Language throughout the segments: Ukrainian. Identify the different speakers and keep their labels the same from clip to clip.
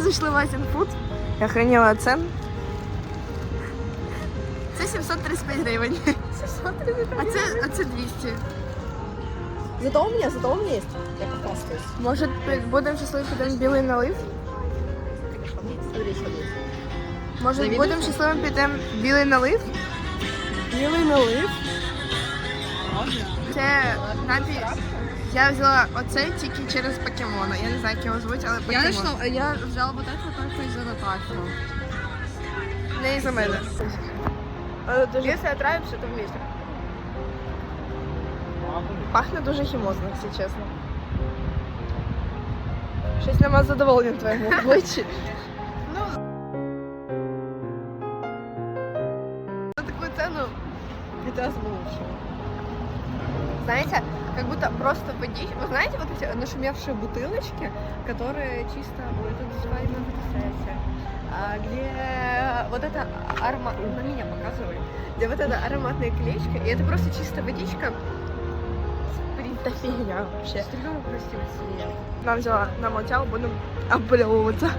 Speaker 1: Ми зайшли в Азін Фуд. Я охренела цен. Це 735 гривень. 735 А це, а це 200.
Speaker 2: Зато у меня, зато у меня есть. Я похвастаюсь.
Speaker 1: Може, пи- будемо щасливі підемо білий налив?
Speaker 2: Смотри, что есть.
Speaker 1: Може, будемо щасливим підемо білий налив? Білий налив? Це напій. Я взяла оцей тільки через покемона. Я не знаю, як його звуть, але
Speaker 2: Я
Speaker 1: покемон.
Speaker 2: нашла, я взяла вот это только из-за Наташи.
Speaker 1: Не із-за мене. Якщо отравимося, то вместе. Пахне дуже хімозно, якщо чесно. Щось нема задоволення в твоєму обличчі. Ну. За таку ціну
Speaker 2: бы лучше.
Speaker 1: Знаете, как будто просто водичка. Вы знаете вот эти
Speaker 2: Нашумевшие бутылочки, которые чисто, ой, это называемо фотосессия, а, где вот это аромат, на меня показывай,
Speaker 1: где вот эта ароматная клеечка, и это просто чисто водичка. Да фигня вообще.
Speaker 2: Стрелёвый красивый цвет.
Speaker 1: Нам взяла на молчал, будем облевываться.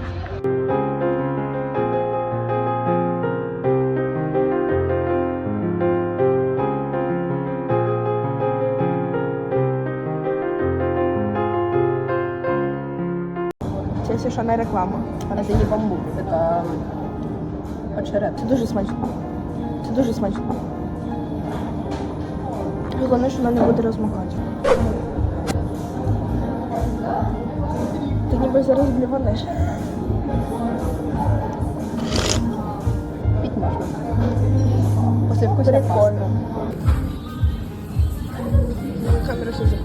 Speaker 1: Не реклама.
Speaker 2: Это не бамбук, это очерет.
Speaker 1: Це дуже смачно. Це дуже смачно. Головне, що вона не буде розмокати. Ти ніби зараз блюванеш.
Speaker 2: Пить можно. После вкуса
Speaker 1: Прикольно. Камера сюди.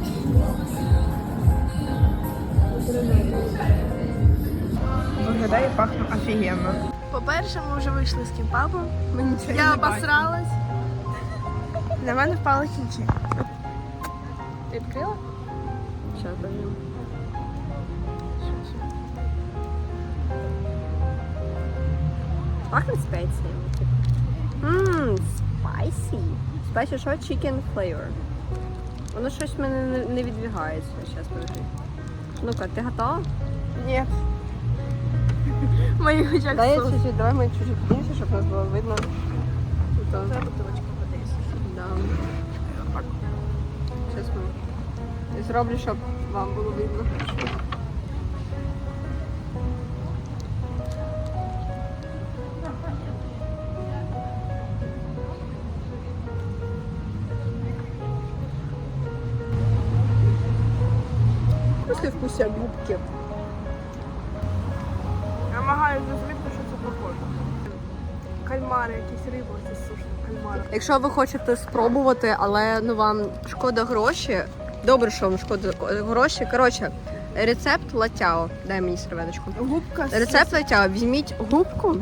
Speaker 1: Виглядає і пахне офігенно. По-перше, ми вже вийшли з кімпабу. Я обосралась. На мене впали кінчі. Ти відкрила?
Speaker 2: Сейчас дождем. Пахнет специей. Ммм, spicy. Spicy що? Chicken flavor. Воно щось в мене не, не відвігається. Зараз подожди. Ну-ка, ти готова?
Speaker 1: Ні. Мої очах
Speaker 2: Дай я чуть-чуть, давай ми чуть-чуть піднімемося, щоб нас було видно. То,
Speaker 1: Це бутилочка води.
Speaker 2: да. Зараз ми зроблю, щоб вам було видно. Після вкуся губки.
Speaker 1: Кальмари, якісь риби, це сушні кальмари.
Speaker 2: Якщо ви хочете спробувати, але ну вам шкода гроші. Добре, що вам шкода гроші. Коротше, рецепт латяо. Дай мені серветочку.
Speaker 1: Губка
Speaker 2: Рецепт латяо. Візьміть губку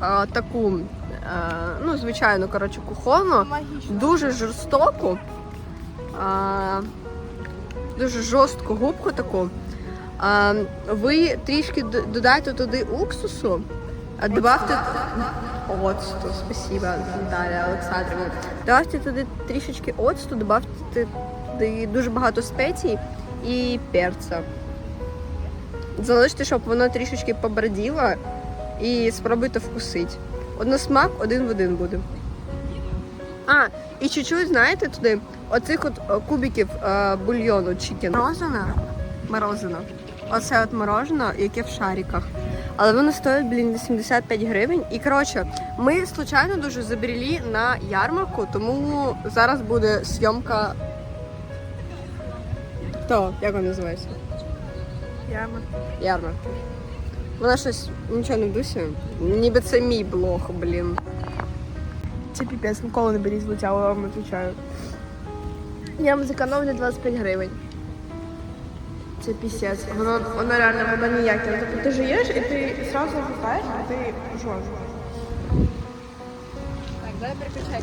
Speaker 2: а, таку, а, ну, звичайно, коротше, кухонну, дуже жорстоку, а, дуже жорстку губку таку. А, ви трішки додайте туди уксусу, добавте оцту, спасибо, Наталя Олександрівна. Добавте туди трішечки оцту, добавте туди дуже багато спецій і перця. Залиште, щоб воно трішечки поброділо і спробуйте вкусити. Одно смак один в один буде. А, і чуть-чуть, знаєте, туди оцих от е, кубиків е, бульйону чікен. Морожено. Морожено. Оце от морожено, яке в шариках. Але воно стоїть, блін, 85 гривень. І коротше, ми случайно дуже забрели на ярмарку, тому зараз буде зйомка. То, як вона називається?
Speaker 1: Яма.
Speaker 2: Ярмарка. Вона щось нічого не в дусі. Ніби це мій блог, блін.
Speaker 1: Це піпець, ніколи не беріть злиття, я вам відповідаю. Я вам зекономлю 25 гривень. Це пісець. Воно, воно реально, воно ніяке. Тобто ти жуєш і ти одразу випаєш, і ти жуєш.
Speaker 2: Так, дай переключай.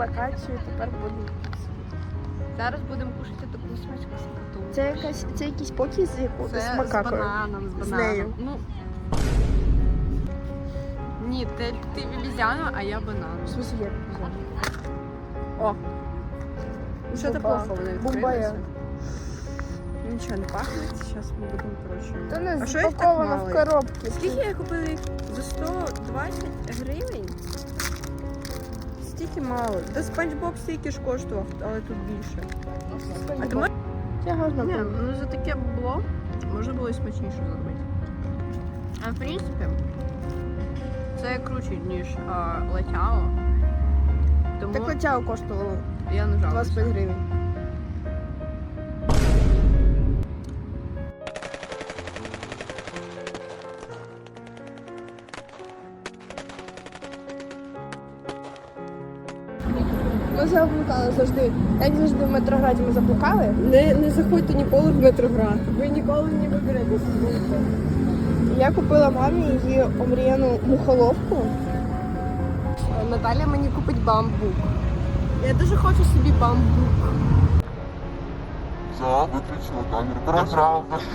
Speaker 1: Акацію, тепер будемо.
Speaker 2: Зараз будемо кушати таку смачку смакоту.
Speaker 1: Це якась це якийсь покій з яку
Speaker 2: Це
Speaker 1: з
Speaker 2: з бананом, з
Speaker 1: З нею.
Speaker 2: Ну, ні, ти, ти обізяна, а я банан.
Speaker 1: В смысле я пізно.
Speaker 2: О. Ну що ти плохо вони відкрилися? Нічого не пахне, зараз ми будемо коротше.
Speaker 1: Та не
Speaker 2: А що їх так мало?
Speaker 1: в коробки.
Speaker 2: Скільки я купила їх? За 120 гривень? Стільки мало. Та спанч Боб стільки ж коштував, але тут більше. А ти можеш?
Speaker 1: Це гарно
Speaker 2: Ні, ну за таке було, можна було і смачніше зробити. А в принципі, це круче, ніж а. Тому
Speaker 1: Так летяо коштувало
Speaker 2: я не жалуюся.
Speaker 1: 25 гривень. Ми заблукали завжди. Як завжди в метрограді ми заблукали.
Speaker 2: Не, не заходьте ніколи в метроград.
Speaker 1: Ви ніколи не виберетеся. Я купила мамі її омріяну мухоловку.
Speaker 2: Наталя мені купить бамбук. Я дуже хочу собі бамбук.
Speaker 3: Все, виключила камеру. Коротше,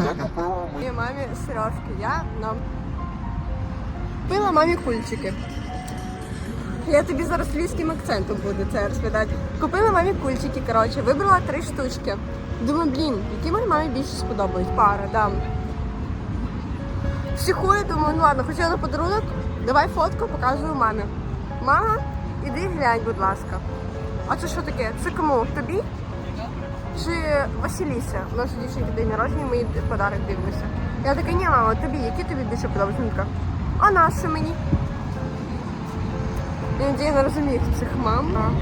Speaker 3: я купила.
Speaker 2: Мамі сережки. Я нам купила мамі кульчики. Я тобі зараз львівським акцентом буду це розповідати. Купила мамі кульчики, коротше, вибрала три штучки. Думаю, блін, які моїй мамі більше сподобають. Пара, да. Психую, думаю, ну ладно, хотіла подарунок, давай фотку, показую мамі. Мама, іди глянь, будь ласка. А це що таке? Це кому? Тобі? Чи Василіся? У нас дівчинки день народження, ми подарок дивимося. Я така, ні, мама, тобі, які тобі більше подобаються? А на мені? Іноді я не розумію цих мам.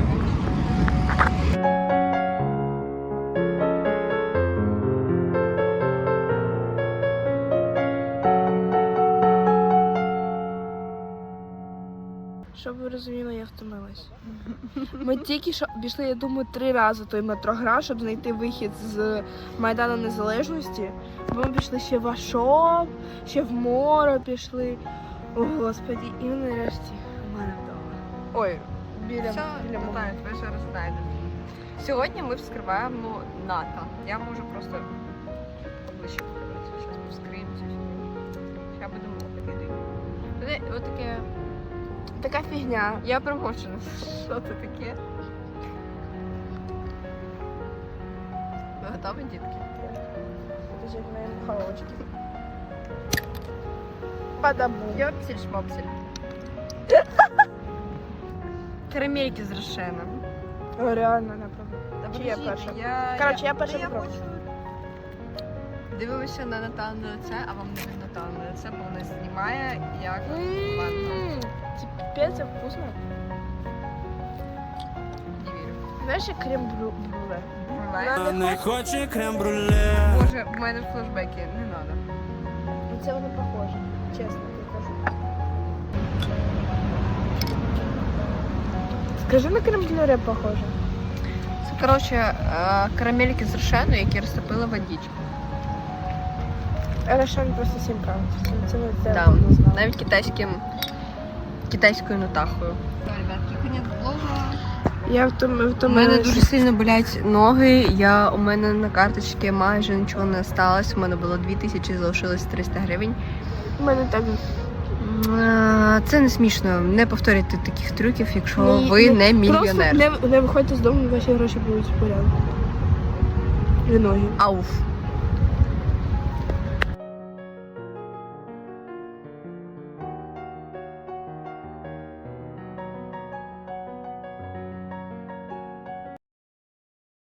Speaker 1: Щоб ви розуміли, я втомилась. Ми тільки що пішли, я думаю, три рази той метроград, щоб знайти вихід з Майдану Незалежності. Бо ми пішли ще в Ашоп, ще в море пішли. О, Господі, і нарешті. Ой, біля,
Speaker 2: Все,
Speaker 1: біля мого.
Speaker 2: Наталя, ви вже розглядаєте. Сьогодні ми вскриваємо НАТО. Я можу просто ближче подивитися. Зараз ми вскриємо цю фігню. Я буду мовити. Буде отаке.
Speaker 1: Така фігня.
Speaker 2: Я промовчена. Що це таке? Ви готові, дітки?
Speaker 1: Покажіть мої мухолочки. Падабу.
Speaker 2: Йопсель шмопсель. Карамельки з рошеном.
Speaker 1: О, реально, направда. Чи я перша?
Speaker 2: Я,
Speaker 1: Коротше, я перша
Speaker 2: Та хочу. На Наталне лице, а вам не видно Наталне лице, бо вона знімає як ванна.
Speaker 1: Пипец, це вкусно.
Speaker 2: Не вірю.
Speaker 1: Знаєш, як крем-брюле?
Speaker 2: Буває.
Speaker 4: Не хоче крем-брюле.
Speaker 2: Боже, в мене флешбеки, не треба.
Speaker 1: Ну, Це воно похоже, чесно тобі кажу. Скажи на крем-брюле похоже.
Speaker 2: Це, коротше, е, карамельки з рошену, які розтопили водичку.
Speaker 1: Рошен просто сім каунт. Це не те,
Speaker 2: Да. Навіть китайським, китайською нотахою. Ребятки, конець.
Speaker 1: Я втом,
Speaker 2: У мене дуже сильно болять ноги. Я, у мене на карточці майже нічого не осталось. У мене було 2000, залишилось 300 гривень.
Speaker 1: У мене так.
Speaker 2: Це не смішно. Не повторюйте таких трюків, якщо
Speaker 1: Ні,
Speaker 2: ви
Speaker 1: ні.
Speaker 2: не мільйонер.
Speaker 1: Просто не, не виходьте з дому, ваші гроші будуть в порядку. І ноги.
Speaker 2: Ауф.